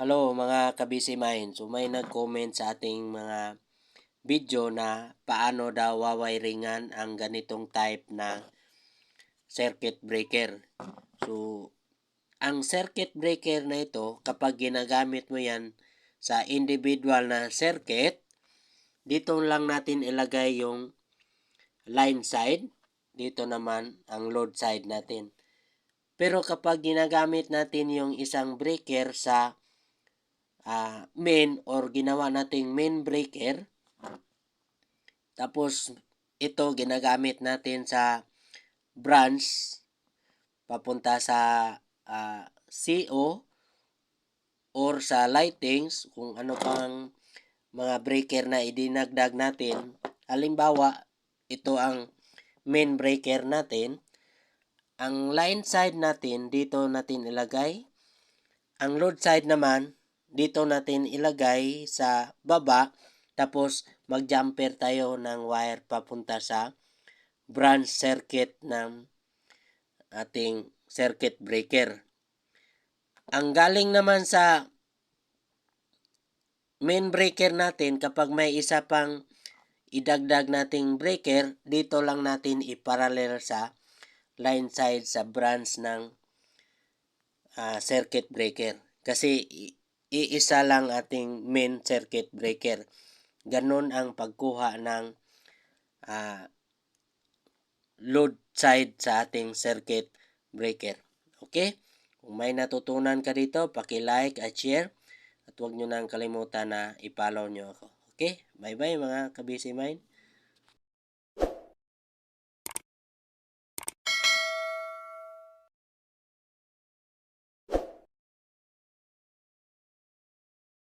Hello mga kabisi mind. So may nag-comment sa ating mga video na paano daw wawiringan ang ganitong type na circuit breaker. So ang circuit breaker na ito kapag ginagamit mo yan sa individual na circuit, dito lang natin ilagay yung line side, dito naman ang load side natin. Pero kapag ginagamit natin yung isang breaker sa uh, main or ginawa nating main breaker, tapos ito ginagamit natin sa branch papunta sa uh, CO or sa lightings kung ano pang mga breaker na idinagdag natin. Halimbawa, ito ang main breaker natin. Ang line side natin, dito natin ilagay. Ang load side naman, dito natin ilagay sa baba. Tapos, mag-jumper tayo ng wire papunta sa branch circuit ng ating circuit breaker. Ang galing naman sa main breaker natin, kapag may isa pang idagdag nating breaker, dito lang natin iparallel sa line side sa branch ng uh, circuit breaker. Kasi iisa lang ating main circuit breaker. Ganon ang pagkuha ng uh, load side sa ating circuit breaker. Okay? Kung may natutunan ka dito, paki-like at share. At huwag nyo nang kalimutan na i-follow nyo ako. Okay? Bye-bye mga kabisi mind.